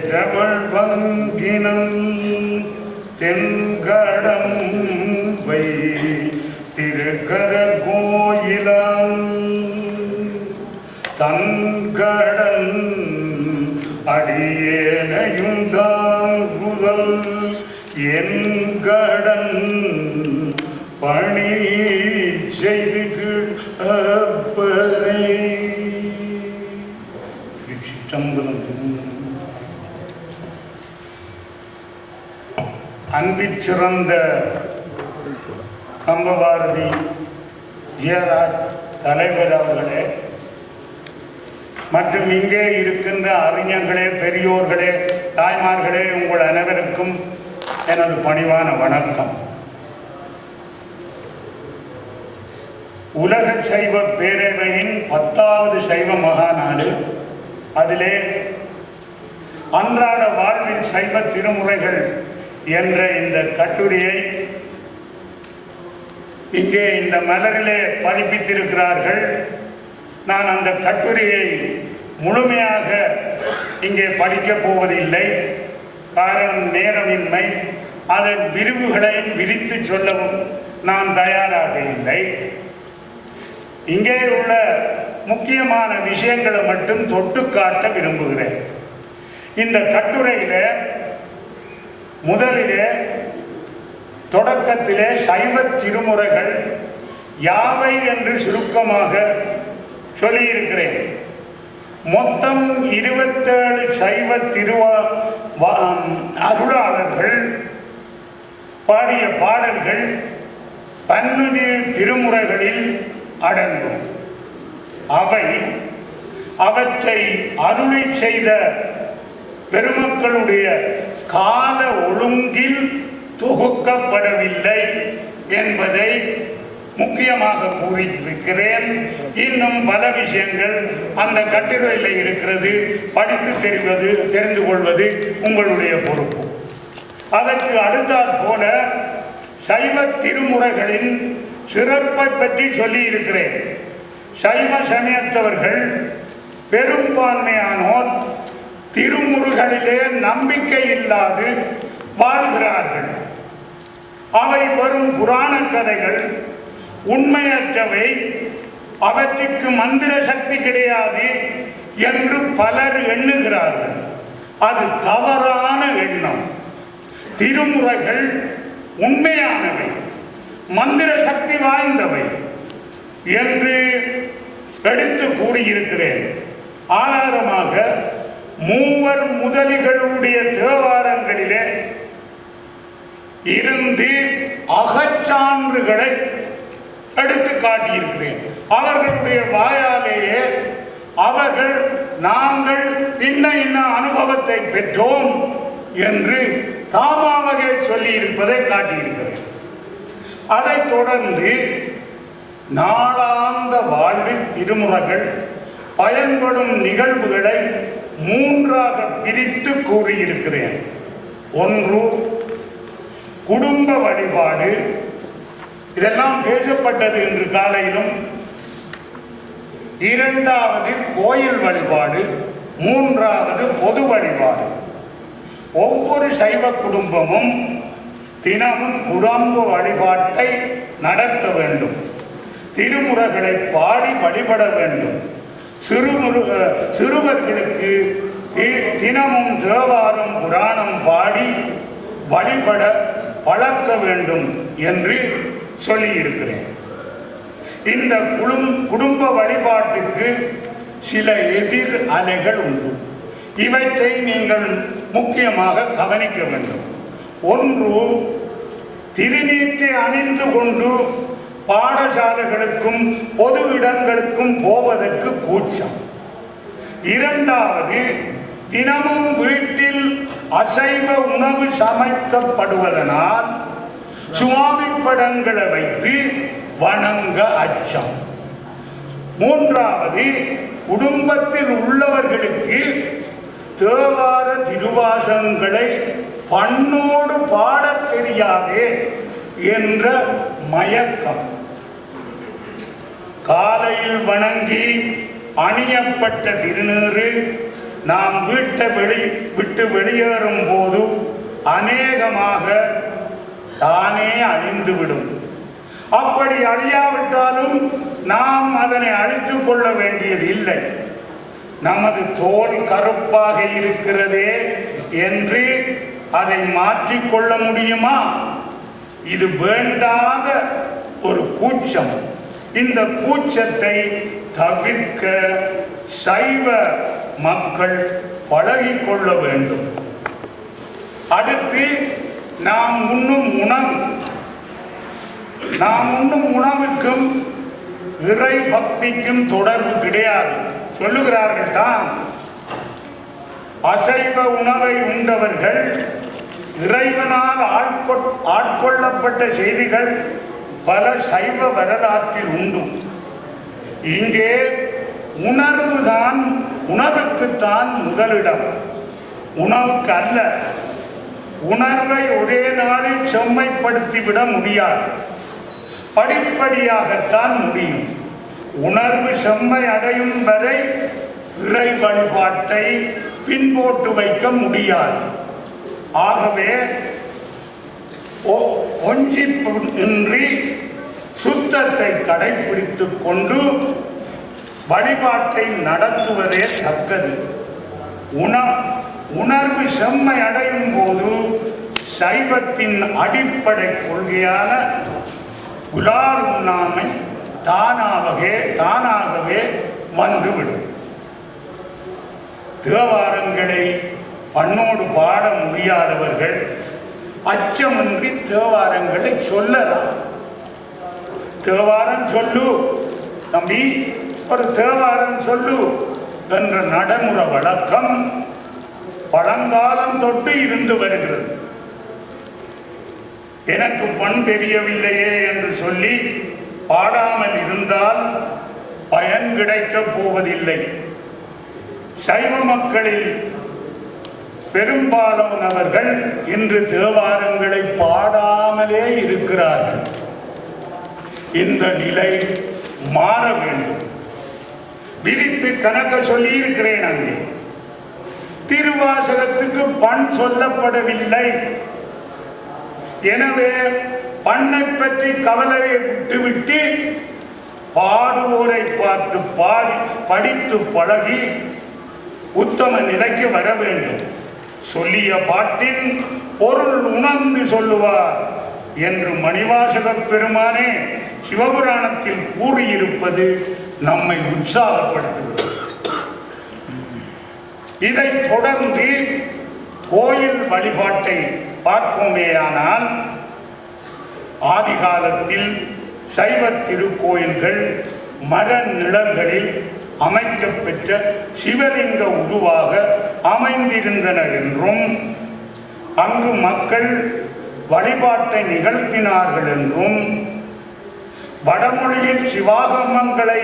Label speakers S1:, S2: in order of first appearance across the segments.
S1: பெற்றவள் பங்கினம் தென்கடம் வை திருக்கர கோயிலம். தன்கடன் அடியேனையும் தாங்குதல். என்கடன் பணி செய்து அப்பதை திருமணம் அன்பிற் சிறந்த கம்பபாரதி ஜியராஜ் தலைவர் அவர்களே மற்றும் இங்கே இருக்கின்ற அறிஞர்களே பெரியோர்களே தாய்மார்களே உங்கள் அனைவருக்கும் எனது பணிவான வணக்கம். உலக சைவ பேரவையின் பத்தாவது சைவ மகாநாடு அதிலே அன்றாட வாழ்வில் சைவ திருமுறைகள் என்ற இந்த கட்டுரையை இங்கே இந்த மலரிலே பதிப்பித்திருக்கிறார்கள். நான் அந்த கட்டுரையை முழுமையாக இங்கே படிக்கப் போவதில்லை. காரணம் நேரமின்மை. அதன் விரிவுகளை விரித்து சொல்லவும் நான் தயாராக இல்லை. இங்கே உள்ள முக்கியமான விஷயங்களை மட்டும் தொட்டு காட்ட விரும்புகிறேன். இந்த கட்டுரையில முதலிலே தொடக்கத்திலே சைவ திருமுறைகள் யாவை என்று சுருக்கமாக சொல்லியிருக்கிறேன். மொத்தம் இருபத்தேழு சைவ திருவா அருளாளர்கள் பாடிய பாடல்கள் பன்னிரு திருமுறைகளில் அடங்கும். அவை அவற்றை அருளை செய்த பெருமக்களுடைய கால ஒழுங்கில் தொகுக்கப்படவில்லை என்பதை முக்கியமாக கூறியிருக்கிறேன். இன்னும் பல விஷயங்கள் அந்த கட்டுரையில் இருக்கிறது. படித்து தெரிவது தெரிந்து கொள்வது உங்களுடைய பொறுப்பு. அதற்கு அடுத்தாற் போல சைவ திருமுறைகளின் சிறப்பை பற்றி சொல்லி இருக்கிறேன் சைவ சமயத்தவர்கள் பெரும்பான்மையானோர் திருமுருகனிலே நம்பிக்கை இல்லாது வாழ்கிறார்கள். அவை வரும் புராண கதைகள் உண்மையற்றவை. அவற்றுக்கு மந்திர சக்தி கிடையாது என்று பலர் எண்ணுகிறார்கள். அது தவறான எண்ணம். திருமுறைகள் உண்மையானவை மந்திர சக்தி வாய்ந்தவை என்று எடுத்து கூறியிருக்கிறேன். ஆதாரமாக மூவர் முதலிகளுடைய தேவாரங்களிலே இருந்து அகச்சான்றுகளை எடுத்து காட்டியிருக்கிறேன். அவர்களுடைய வாயாலேயே அவர்கள் நாங்கள் இன்ன இன்ன அனுபவத்தை பெற்றோம் என்று தாமாவகை சொல்லி இருப்பதை காட்டியிருக்கிறேன். அதைத் தொடர்ந்து நாளாந்த வாழ்வில் திருமுறைகள் பயன்படும் நிகழ்வுகளை மூன்றாக பிரித்து கூறியிருக்கிறேன். ஒன்று குடும்ப வழிபாடு. இதெல்லாம் பேசப்பட்டது இன்று காலையிலும். இரண்டாவது கோயில் வழிபாடு. மூன்றாவது பொது வழிபாடு. ஒவ்வொரு சைவ குடும்பமும் தினமும் குடும்ப வழிபாட்டை நடத்த வேண்டும். திருமுறைகளை பாடி வழிபட வேண்டும். சிறுமுரு சிறுவர்களுக்கு தினமும் தேவாரம் புராணம் பாடி வழிபட பழக்க வேண்டும் என்று சொல்லியிருக்கிறேன். இந்த குடும் குடும்ப வழிபாட்டுக்கு சில எதிர் அலைகள் உண்டு. இவற்றை நீங்கள் முக்கியமாக கவனிக்க வேண்டும். ஒன்று திருநீற்றை அணிந்து கொண்டு பாடசாலைகளுக்கும் பொது இடங்களுக்கும் போவதற்கு கூச்சம். இரண்டாவது தினமும் வீட்டில் அசைவ உணவு சமைக்கப்படுவதனால் சுவாமி படங்களை வைத்து வணங்க அச்சம். மூன்றாவது குடும்பத்தில் உள்ளவர்களுக்கு தேவார திருவாசங்களை பண்ணோடு பாடத் தெரியாதே என்ற மயக்கம். காலையில் வணங்கி அணியப்பட்ட திருநீறு நாம் வீட்டை வெளி விட்டு வெளியேறும் போது அநேகமாக தானே அழிந்துவிடும் அப்படி அழியாவிட்டாலும் நாம் அதனை அழித்து கொள்ள வேண்டியது இல்லை. நமது தோல் கருப்பாக இருக்கிறதே என்று அதை மாற்றிக்கொள்ள முடியுமா? இது வேண்டாத ஒரு கூச்சம். இந்த கூச்சத்தை தவிர்க்க சைவ மக்கள் பழகிக்கொள்ள வேண்டும். அடுத்து நாம் உண்ணும் உணவு. நாம் உண்ணும் உணவுக்கும் இறை பக்திக்கும் தொடர்பு கிடையாது. சொல்லுகிறார்கள் தான். அசைவ உணவை உண்டவர்கள் இறைவனால் ஆட்கொள்ளப்பட்ட செய்திகள் பல சைவ வரலாற்றில் உண்டு. இங்கே உணர்வுதான் உணவுக்குத்தான் முதலிடம். உணவுக்கு அல்ல உணர்வை ஒரே நாளில் செம்மைப்படுத்திவிட முடியாது. படிப்படியாகத்தான் முடியும். உணர்வு செம்மை அடையும் வரை இறை வழிபாட்டை பின்போட்டு வைக்க முடியாது. ஆகவே ஒ- ஒஞ்சிப்பின்றி சுத்தத்தை கடைபிடித்துக் கொண்டு வழிபாட்டை நடத்துவதே தக்கது. உண உணர்வு செம்மை அடையும் போது சைவத்தின் அடிப்படை கொள்கையான உலார் உண்ணாமை தானாகவே தானாகவே வந்துவிடும். தேவாரங்களை பண்ணோடு பாட முடியாதவர்கள் அச்சமின்றி தேவாரங்களை சொல்லலாம். தேவாரம் சொல்லு. தம்பி ஒரு தேவாரம் சொல்லு என்ற நடைமுறை வழக்கம் பழங்காலம் தொட்டு இருந்து வருகிறது. எனக்கு பண் தெரியவில்லையே என்று சொல்லி பாடாமல் இருந்தால் பயன் கிடைக்கப் போவதில்லை. சைவ மக்களில் பெரும்பாலானவர்கள் இன்று தேவாரங்களை பாடாமலே இருக்கிறார்கள். இந்த நிலை மாற வேண்டும். விரித்து கணக்க சொல்லி இருக்கிறேன் அங்கே. திருவாசகத்துக்கு பண் சொல்லப்படவில்லை. எனவே பண்ணை பற்றி கவலையை விட்டுவிட்டு பாடுவோரை பார்த்து பாடி படித்து பழகி உத்தம நிலைக்கு வர வேண்டும். சொல்லிய பாட்டின் பொருள் உணர்ந்து சொல்லுவார் என்று மணிவாசக பெருமானே சிவபுராணத்தில் கூறியிருப்பது நம்மை உற்சாகப்படுத்துகிறது. இதைத் தொடர்ந்து கோயில் வழிபாட்டை பார்ப்போமேயானால் ஆதிகாலத்தில் சைவ திருக்கோயில்கள் மர நிழல்களில் அமைக்கப்பெற்ற சிவலிங்க உருவாக அமைந்திருந்தனர் என்றும் அங்கு மக்கள் வழிபாட்டை நிகழ்த்தினார்கள் என்றும் வடமொழியில் சிவாகமங்களை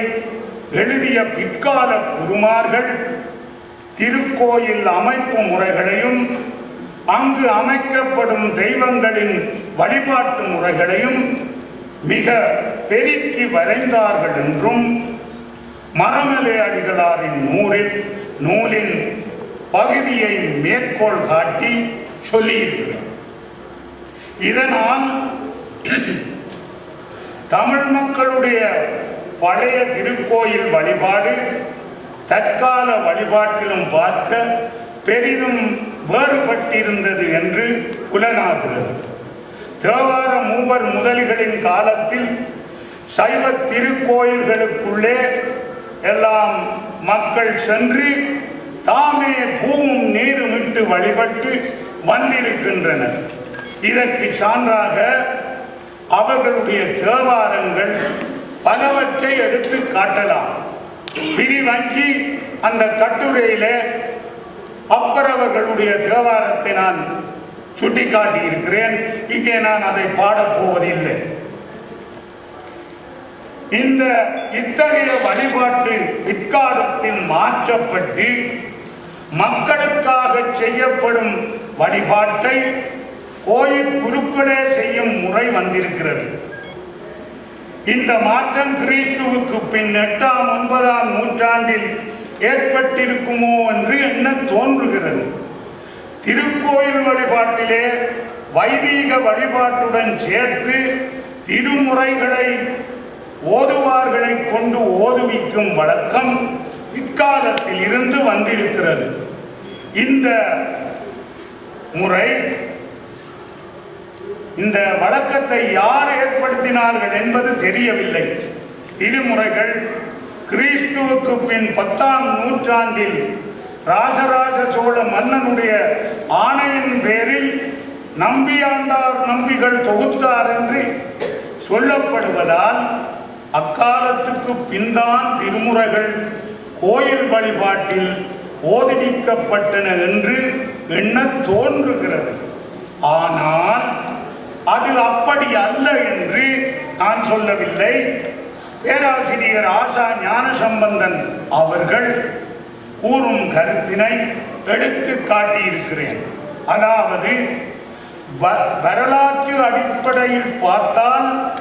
S1: எழுதிய பிற்கால குருமார்கள் திருக்கோயில் அமைப்பு முறைகளையும் அங்கு அமைக்கப்படும் தெய்வங்களின் வழிபாட்டு முறைகளையும் மிக பெருக்கி வரைந்தார்கள் என்றும் மரமலை அடிகளாரின் நூலில் நூலின் பகுதியை மேற்கோள் காட்டி சொல்லியிருக்கிறார். இதனால் தமிழ் மக்களுடைய பழைய திருக்கோயில் வழிபாடு தற்கால வழிபாட்டிலும் பார்க்க பெரிதும் வேறுபட்டிருந்தது என்று புலனாகிறது. தேவார மூவர் முதலிகளின் காலத்தில் சைவ திருக்கோயில்களுக்குள்ளே எல்லாம் மக்கள் சென்று தாமே பூவும் நீரும் விட்டு வழிபட்டு வந்திருக்கின்றனர் இதற்கு சான்றாக அவர்களுடைய தேவாரங்கள் பலவற்றை எடுத்து காட்டலாம். பிரிவங்கி அந்த கட்டுரையிலே அப்பரவர்களுடைய தேவாரத்தை நான் சுட்டிக்காட்டி இருக்கிறேன் இங்கே நான் அதை பாடப் போவதில்லை. இந்த இத்தகைய வழிபாட்டு பிற்காலத்தில் மாற்றப்பட்டு மக்களுக்காக செய்யப்படும் வழிபாட்டை கோயில் குருக்களே செய்யும் முறை வந்திருக்கிறது. இந்த மாற்றம் கிறிஸ்துவுக்கு பின் எட்டாம் ஒன்பதாம் நூற்றாண்டில் ஏற்பட்டிருக்குமோ என்று என்ன தோன்றுகிறது? திருக்கோயில் வழிபாட்டிலே வைதீக வழிபாட்டுடன் சேர்த்து திருமுறைகளை ஓதுவார்களை கொண்டு ஓதுவிக்கும் வழக்கம் இக்காலத்தில் இருந்து வந்திருக்கிறது. இந்த முறை இந்த வழக்கத்தை யார் ஏற்படுத்தினார்கள் என்பது தெரியவில்லை. திருமுறைகள் கிறிஸ்துவுக்கு பின் பத்தாம் நூற்றாண்டில் ராசராச சோழ மன்னனுடைய ஆணையின் பேரில் நம்பியாண்டார் நம்பிகள் தொகுத்தார் என்று சொல்லப்படுவதால் அக்காலத்துக்கு பின்தான் திருமுறைகள் கோயில் வழிபாட்டில் ஓதுவிக்கப்பட்டன என்று எண்ண தோன்றுகிறது. ஆனால் அது அப்படி அல்ல என்று நான் சொல்லவில்லை. பேராசிரியர் ஆசா ஞானசம்பந்தன் அவர்கள் கூறும் கருத்தினை எடுத்து காட்டியிருக்கிறேன். அதாவது வ- வரலாற்று அடிப்படையில் பார்த்தால்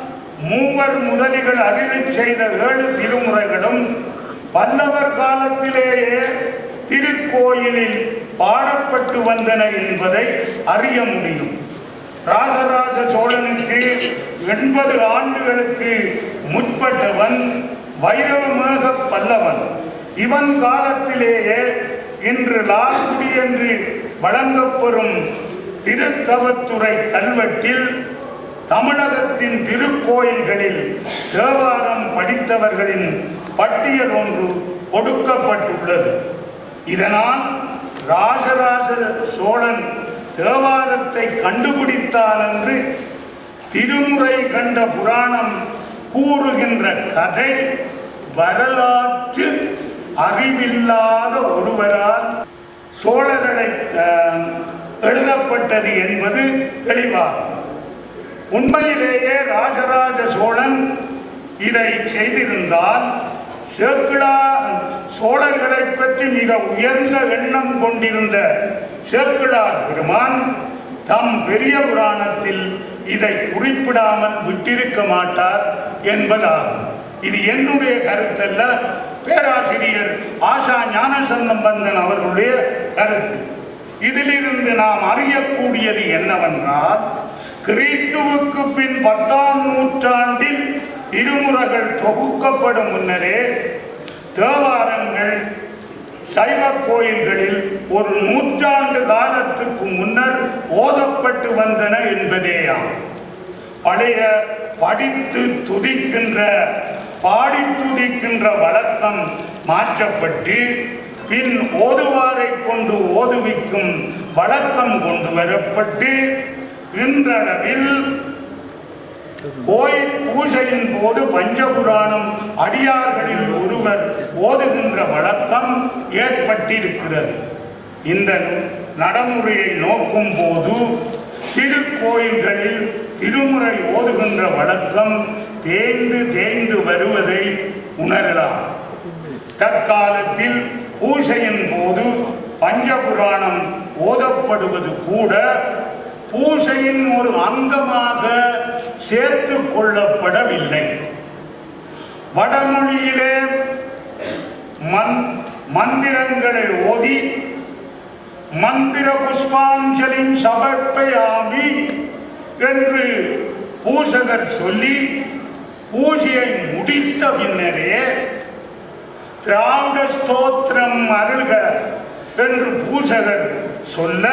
S1: மூவர் முதலிகள் அருளிச் செய்த ஏழு திருமுறைகளும் பல்லவர் காலத்திலேயே திருக்கோயிலில் பாடப்பட்டு வந்தன என்பதை அறிய முடியும். ராசராச சோழனுக்கு எண்பது ஆண்டுகளுக்கு முற்பட்டவன் வைரவமேக பல்லவன். இவன் காலத்திலேயே இன்று லால்குடி என்று வழங்கப்பெறும் திருத்தவத்துறை கல்வெட்டில் தமிழகத்தின் திருக்கோயில்களில் தேவாரம் படித்தவர்களின் பட்டியல் ஒன்று கொடுக்கப்பட்டுள்ளது இதனால் ராஜராஜ சோழன் தேவாரத்தை கண்டுபிடித்தான் என்று திருமுறை கண்ட புராணம் கூறுகின்ற கதை வரலாற்று அறிவில்லாத ஒருவரால் சோழர்களை எழுதப்பட்டது என்பது தெளிவாகும். உண்மையிலேயே ராஜராஜ சோழன் இதை செய்திருந்தால் சேக்கிழா சோழர்களை பற்றி மிக உயர்ந்த எண்ணம் கொண்டிருந்த சேக்கிழார் பெருமான் தம் பெரிய புராணத்தில் இதை குறிப்பிடாமல் விட்டிருக்க மாட்டார் என்பதாகும். இது என்னுடைய கருத்தல்ல பேராசிரியர் ஆஷா ஞானசம்பந்தன் அவர்களுடைய கருத்து. இதிலிருந்து நாம் அறியக்கூடியது என்னவென்றால் கிறிஸ்துவுக்கு பின் பத்தாம் நூற்றாண்டில் திருமுறைகள் தொகுக்கப்படும் முன்னரே தேவாரங்கள் சைவ கோயில்களில் ஒரு நூற்றாண்டு காலத்துக்கு முன்னர் ஓதப்பட்டு வந்தன என்பதேயாம். பழைய படித்து துதிக்கின்ற பாடி துதிக்கின்ற வழக்கம் மாற்றப்பட்டு பின் ஓதுவாரை கொண்டு ஓதுவிக்கும் வழக்கம் கொண்டு வரப்பட்டு இன்றளவில் கோயில் பூஜையின் போது பஞ்சபுராணம் அடியார்களில் ஒருவர் ஓதுகின்ற வழக்கம் ஏற்பட்டிருக்கிறது. இந்த நடைமுறையை நோக்கும் போது திருக்கோயில்களில் திருமுறை ஓதுகின்ற வழக்கம் தேய்ந்து தேய்ந்து வருவதை உணரலாம். தற்காலத்தில் பூஜையின் போது பஞ்சபுராணம் ஓதப்படுவது கூட பூஜையின் ஒரு அங்கமாக சேர்த்து கொள்ளப்படவில்லை. வடமொழியிலே மந் மந்திரங்களை ஓதி மந்திர புஷ்பாஞ்சலின் சமர்ப்பயாமி என்று பூசகர் சொல்லி பூஜையை முடித்த பின்னரே திராவிட ஸ்தோத்திரம் அருள்க என்று பூசகர் சொல்ல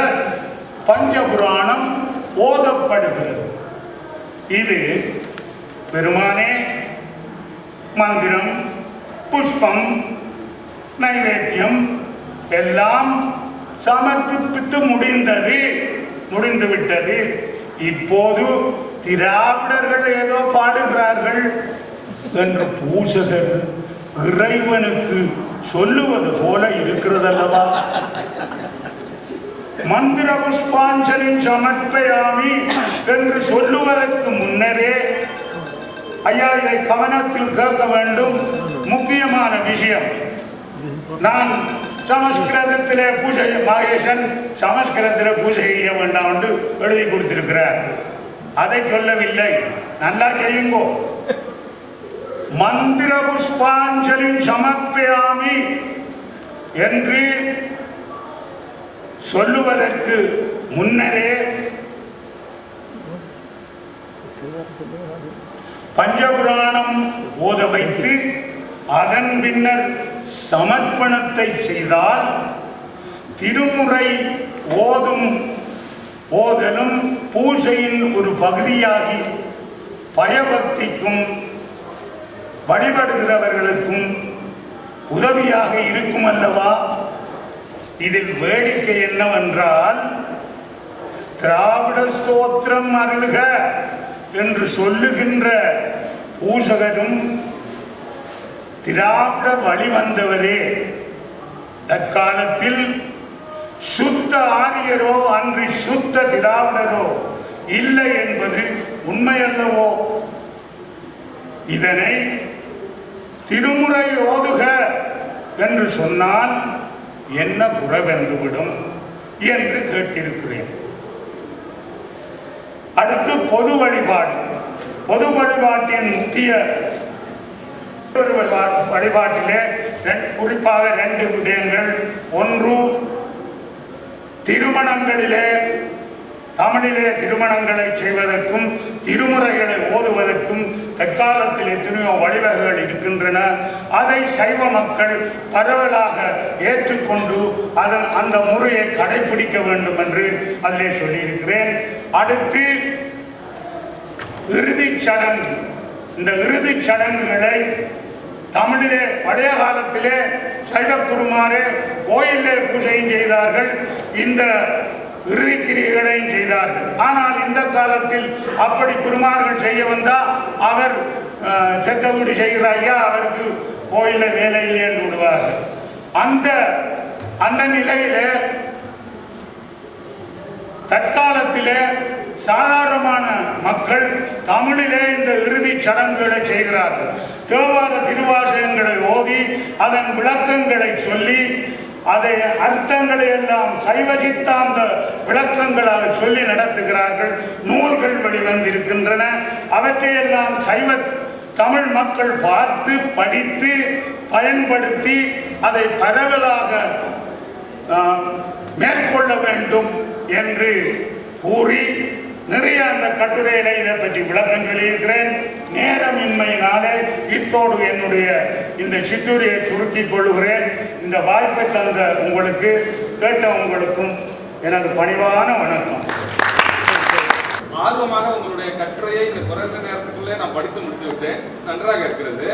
S1: பஞ்சபுராணம் ஓதப்படுகிறது இது பெருமானே மந்திரம் புஷ்பம் நைவேத்தியம் எல்லாம் சமர்ப்பித்து முடிந்தது முடிந்துவிட்டது இப்போது திராவிடர்கள் ஏதோ பாடுகிறார்கள் என்று பூசகர் இறைவனுக்கு சொல்லுவது போல இருக்கிறதல்லவா? மந்திர புஷ்பாஞ்சலின் சமர்ப்பயாமி என்று சொல்லுவதற்கு முன்னரே ஐயா இதை கவனத்தில் கேட்க வேண்டும். முக்கியமான விஷயம் நான் சமஸ்கிருதத்திலே பூஜை மகேசன் சமஸ்கிருதத்திலே பூஜை செய்ய வேண்டாம் என்று எழுதி கொடுத்திருக்கிறார். அதை சொல்லவில்லை. நல்லா செய்யுங்கோ மந்திர புஷ்பாஞ்சலி சமர்ப்பயாமி என்று சொல்லுவதற்கு முன்னரே பஞ்சபுராணம் ஓத வைத்து அதன் பின்னர் சமர்ப்பணத்தை செய்தால் திருமுறை ஓதும் ஓதலும் பூஜையின் ஒரு பகுதியாகி பயபக்திக்கும் வழிபடுகிறவர்களுக்கும் உதவியாக இருக்கும் அல்லவா இதில் வேடிக்கை என்னவென்றால் திராவிட ஸ்தோத்திரம் அருள்க என்று சொல்லுகின்ற பூசகரும் திராவிட வழி வந்தவரே. தற்காலத்தில் சுத்த ஆரியரோ அன்றி சுத்த திராவிடரோ இல்லை என்பது உண்மையல்லவோ? இதனை திருமுறை ஓதுக என்று சொன்னால் என்ன புறவென்றுவிடும் என்று கேட்டிருக்கிறேன். அடுத்து பொது வழிபாடு. பொது வழிபாட்டின் முக்கிய வழிபாட்டிலே குறிப்பாக ரெண்டு விடயங்கள். ஒன்று திருமணங்களிலே தமிழிலே திருமணங்களை செய்வதற்கும் திருமுறைகளை ஓதுவதற்கும் தற்காலத்தில் எத்தனையோ வழிவகைகள் இருக்கின்றன. அதை சைவ மக்கள் பரவலாக ஏற்றுக்கொண்டு அதன் அந்த முறையை கடைபிடிக்க வேண்டும் என்று அதிலே சொல்லியிருக்கிறேன். அடுத்து இறுதிச் சடங்கு. இந்த இறுதிச் சடங்குகளை தமிழிலே பழைய காலத்திலே சைவ குருமாரே கோயிலே பூஜையும் செய்தார்கள். இந்த இறுதிக்கிரியைகளையும் செய்தார்கள் ஆனால் இந்த காலத்தில் அப்படி குருமார்கள் செய்ய வந்தால் அவர் செத்தமுடி செத்த செய்கிற ஐயா அவருக்கு கோயில வேலை இல்லைன்னு விடுவார்கள் அந்த அந்த நிலையிலே தற்காலத்திலே சாதாரணமான மக்கள் தமிழிலே இந்த இறுதிச் சடங்குகளை செய்கிறார்கள். தேவார திருவாசகங்களை ஓதி அதன் விளக்கங்களை சொல்லி அதை அர்த்தங்களை எல்லாம் சைவ சித்தாந்த விளக்கங்களாக சொல்லி நடத்துகிறார்கள். நூல்கள் வெளிவந்திருக்கின்றன. அவற்றையெல்லாம் சைவ தமிழ் மக்கள் பார்த்து படித்து பயன்படுத்தி அதை பரவலாக மேற்கொள்ள வேண்டும் என்று கூறி நிறைய அந்த கட்டுரையில இதை பற்றி விளக்கம் சொல்லியிருக்கிறேன். நேரமின்மையினாலே இத்தோடு என்னுடைய இந்த சிற்றுரையை சுருக்கிக் கொள்ளுகிறேன். இந்த வாய்ப்பை தந்த உங்களுக்கு கேட்ட உங்களுக்கும் எனது பணிவான வணக்கம்.
S2: ஆர்வமாக உங்களுடைய கட்டுரையை இந்த குறைந்த நேரத்துக்குள்ளே நான் படித்து முடித்து விட்டேன் நன்றாக இருக்கிறது.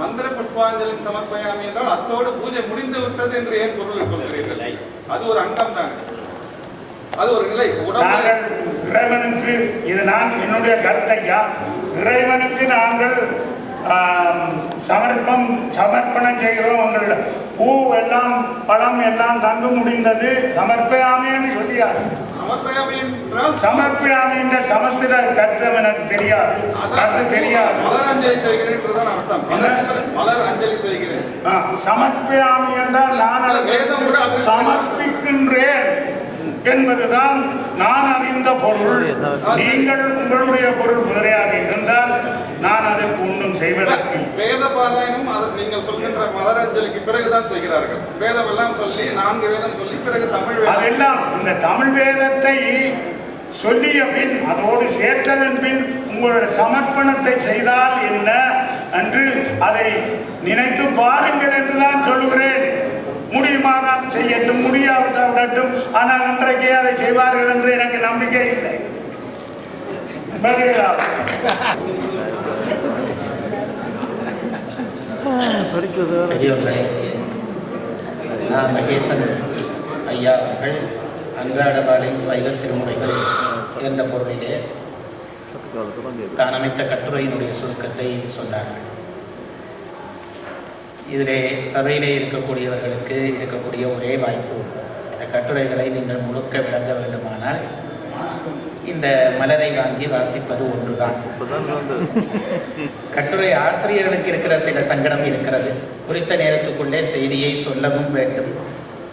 S2: மந்திர புஷ்பாஞ்சலி சமர்ப்பயாமி என்றால் அத்தோடு பூஜை முடிந்து விட்டது என்று ஏன் பொருள் கொள்கிறீர்கள்? அது ஒரு அங்கம் தான் அது ஒரு நிலை.
S1: நாங்கள் இறைவனுக்கு இது நான் என்னுடைய கருத்தையா? இறைவனுக்கு நாங்கள் சமர்ப்பம் சமர்ப்பணம் செய்கிறோம். உங்கள் பூ எல்லாம் பழம் எல்லாம் தந்து முடிந்தது. சமர்ப்பயாமேன்னு சொல்லியார்.
S2: சமர்ப்பயாமி
S1: என்ற சமஸ்கிருத கருத்தம் எனக்கு தெரியாது. கருத்து தெரியாது.
S2: மலர் அஞ்சலி செய்கிறேன் அர்த்தம். மலர் அஞ்சலி செய்கிறேன்
S1: சமர்ப்பயாமி என்றால் நான் சமர்ப்பிக்கின்றேன். என்பதுதான் நான் அறிந்த பொருள். நீங்கள் உங்களுடைய பொருள் வேறையாக இருந்தால் நான் அதற்கு ஒன்றும் செய்வதற்கு
S2: வேத பாராயணம் அது நீங்கள் சொல்கின்ற மலர் அஞ்சலிக்கு பிறகுதான் செய்கிறார்கள். வேதம் எல்லாம் சொல்லி நான்கு வேதம் சொல்லி பிறகு தமிழ் வேதம்.
S1: அதெல்லாம் இந்த தமிழ் வேதத்தை சொல்லிய பின் அதோடு சேர்த்ததன் பின் உங்களுடைய சமர்ப்பணத்தை செய்தால் என்ன? என்று அதை நினைத்து பாருங்கள் என்றுதான் சொல்லுகிறேன். முடியுமானால் செய்யட்டும் முடியாவிட்டால் விடட்டும். ஆனால் இன்றைக்கே அதை செய்வார்கள் என்று எனக்கு நம்பிக்கை இல்லை.
S3: மகேசன் ஐயா அவர்கள் அன்றாட பாலை சைவ திருமுறைகள் என்ற பொருளிலே தான் அமைத்த கட்டுரையினுடைய சுருக்கத்தை சொன்னார்கள். இதிலே சபையிலே இருக்கக்கூடியவர்களுக்கு இருக்கக்கூடிய ஒரே வாய்ப்பு. இந்த கட்டுரைகளை நீங்கள் முழுக்க விளங்க வேண்டுமானால் இந்த மலரை வாங்கி வாசிப்பது ஒன்றுதான். கட்டுரை ஆசிரியர்களுக்கு இருக்கிற சில சங்கடம் இருக்கிறது. குறித்த நேரத்துக்குள்ளே செய்தியை சொல்லவும் வேண்டும்.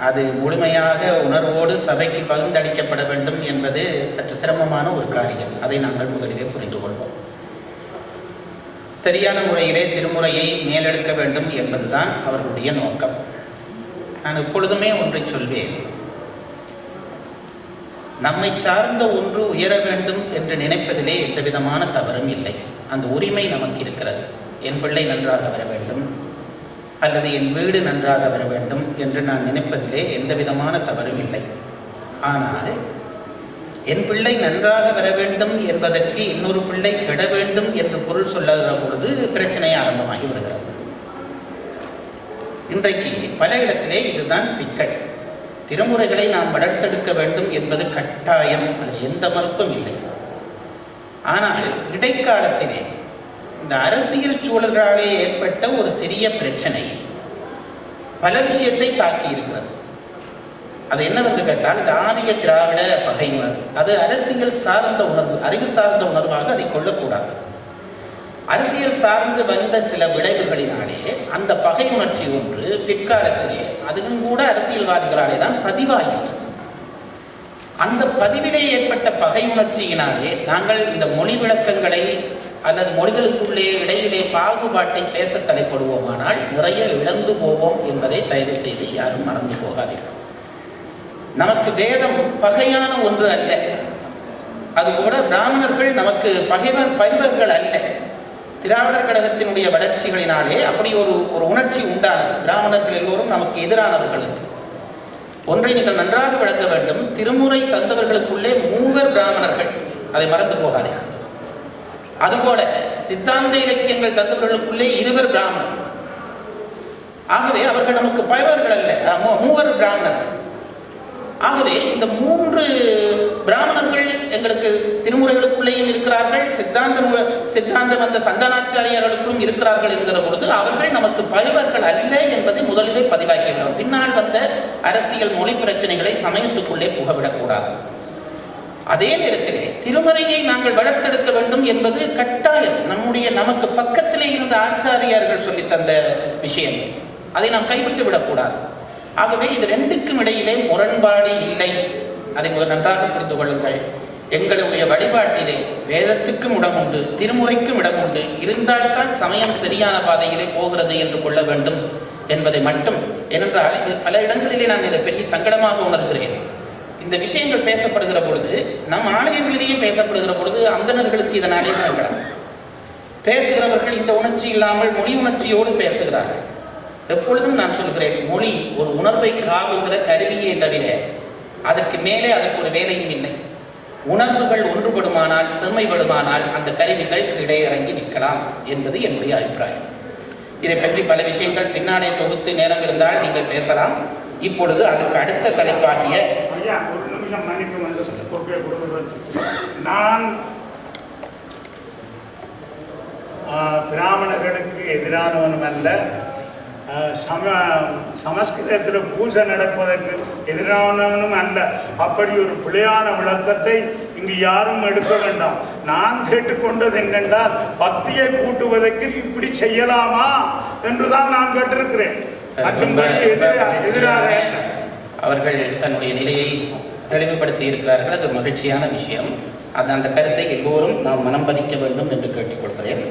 S3: அது முழுமையாக உணர்வோடு சபைக்கு பகிர்ந்தளிக்கப்பட வேண்டும் என்பது சற்று சிரமமான ஒரு காரியம். அதை நாங்கள் முதலிலே புரிந்து கொள்வோம் சரியான முறையிலே திருமுறையை மேலெடுக்க வேண்டும் என்பதுதான் அவர்களுடைய நோக்கம். நான் எப்பொழுதுமே ஒன்றை சொல்வேன். நம்மை சார்ந்த ஒன்று உயர வேண்டும் என்று நினைப்பதிலே எந்த விதமான தவறும் இல்லை. அந்த உரிமை நமக்கு இருக்கிறது. என் பிள்ளை நன்றாக வர வேண்டும். அல்லது என் வீடு நன்றாக வர வேண்டும் என்று நான் நினைப்பதிலே எந்த விதமான தவறும் இல்லை. ஆனால் என் பிள்ளை நன்றாக வர வேண்டும் என்பதற்கு இன்னொரு பிள்ளை கெட வேண்டும் என்று பொருள் சொல்லுகிற பொழுது பிரச்சனை ஆரம்பமாகி விடுகிறது. இன்றைக்கு பல இடத்திலே இதுதான் சிக்கல். திருமுறைகளை நாம் வளர்த்தெடுக்க வேண்டும் என்பது கட்டாயம் அதில் எந்த மறுப்பும் இல்லை. ஆனால் இடைக்காலத்திலே இந்த அரசியல் சூழல்களாலே ஏற்பட்ட ஒரு சிறிய பிரச்சனை. பல விஷயத்தை தாக்கி இருக்கிறது அது என்னவென்று கேட்டால் இந்த ஆரிய திராவிட பகை உணர்வு அது அரசியல் சார்ந்த உணர்வு அறிவு சார்ந்த உணர்வாக அதை கொள்ளக்கூடாது. அரசியல் சார்ந்து வந்த சில விளைவுகளினாலே அந்த பகை உணர்ச்சி ஒன்று பிற்காலத்திலே அதுவும் கூட அரசியல்வாதிகளாலே தான் பதிவாயிற்று. அந்த பதிவிலே ஏற்பட்ட பகை உணர்ச்சியினாலே நாங்கள் இந்த மொழி விளக்கங்களை அல்லது மொழிகளுக்குள்ளே இடையிலே பாகுபாட்டை பேச தலைப்படுவோமானால் நிறைய இழந்து போவோம் என்பதை தயவு செய்து யாரும் மறந்து போகாதீர்கள். நமக்கு வேதம் பகையான ஒன்று அல்ல. அது கூட பிராமணர்கள் நமக்கு பகைவர் பகைவர்கள் அல்ல. திராவிடர் கழகத்தினுடைய வளர்ச்சிகளினாலே அப்படி ஒரு ஒரு உணர்ச்சி உண்டானது. பிராமணர்கள் எல்லோரும் நமக்கு எதிரானவர்கள் ஒன்றை நீங்கள் நன்றாக விளக்க வேண்டும். திருமுறை தந்தவர்களுக்குள்ளே மூவர் பிராமணர்கள். அதை மறந்து போகாதீர்கள் அதுபோல சித்தாந்த இலக்கியங்கள் தந்தவர்களுக்குள்ளே இருவர் பிராமணர். ஆகவே அவர்கள் நமக்கு பயவர்கள் அல்ல. மூவர் பிராமணர்கள். ஆகவே இந்த மூன்று பிராமணர்கள் எங்களுக்கு திருமுறைகளுக்குள்ளேயும் இருக்கிறார்கள். சித்தாந்த சித்தாந்த சித்தாந்தம் வந்த சந்தானாச்சாரியர்களுக்கும் இருக்கிறார்கள் என்கிற பொழுது அவர்கள் நமக்கு பகைவர்கள் அல்ல என்பதை முதலிலே பதிவாக்கிவிடும் பின்னால் வந்த அரசியல் மொழி பிரச்சனைகளை சமயத்துக்குள்ளே புகவிடக்கூடாது. அதே நேரத்திலே திருமறையை நாங்கள் வளர்த்தெடுக்க வேண்டும் என்பது கட்டாயம். நம்முடைய நமக்கு பக்கத்திலே இருந்த ஆச்சாரியார்கள் சொல்லி தந்த விஷயம். அதை நாம் கைவிட்டு விடக்கூடாது. ஆகவே இது ரெண்டுக்கும் இடையிலே முரண்பாடு இல்லை. அதை முதல் நன்றாக புரிந்து கொள்ளுங்கள். எங்களுடைய வழிபாட்டிலே வேதத்துக்கும் இடம் உண்டு திருமுறைக்கும் இடம் உண்டு. இருந்தால்தான் சமயம் சரியான பாதையிலே போகிறது என்று கொள்ள வேண்டும் என்பதை மட்டும் ஏனென்றால் இது பல இடங்களிலே நான் இதை பெரிய சங்கடமாக உணர்கிறேன். இந்த விஷயங்கள் பேசப்படுகிற பொழுது நம் ஆலயங்களிலேயே பேசப்படுகிற பொழுது அந்தணர்களுக்கு இதனாலே சங்கடம். பேசுகிறவர்கள் இந்த உணர்ச்சி இல்லாமல் மொழி உணர்ச்சியோடு பேசுகிறார்கள். எப்பொழுதும் நான் சொல்கிறேன் மொழி ஒரு உணர்வை காவுகிற கருவியே தவிர அதற்கு மேலே அதற்கு ஒரு வேலையும் இல்லை. உணர்வுகள் ஒன்றுபடுமானால் செம்மைப்படுமானால் அந்த கருவிகள் கீழே இறங்கி நிற்கலாம் என்பது என்னுடைய அபிப்பிராயம். இதை பற்றி பல விஷயங்கள் பின்னாலே தொகுத்து நேரம் இருந்தால் நீங்கள் பேசலாம். இப்பொழுது அதற்கு அடுத்த தலைப்பாகிய
S1: நான் பிராமணர்களுக்கு எதிரானவனும் அல்ல. சம சமஸ்கிருதத்தில் பூசை நடப்பதற்கு எதிரானவனும் அல்ல. அப்படி ஒரு பிழையான விளக்கத்தை இங்கு யாரும் எடுக்க வேண்டாம். நான் கேட்டுக்கொண்டது என்னென்றால் பக்தியை கூட்டுவதற்கு இப்படி செய்யலாமா என்றுதான் நான் கேட்டிருக்கிறேன். எதிராக.
S3: அவர்கள் தன்னுடைய நிலையை தெளிவுபடுத்தி இருக்கிறார்கள். அது மகிழ்ச்சியான விஷயம். அது அந்த கருத்தை எல்லோரும் நாம் மனம் பதிக்க வேண்டும் என்று கேட்டுக்கொள்கிறேன்.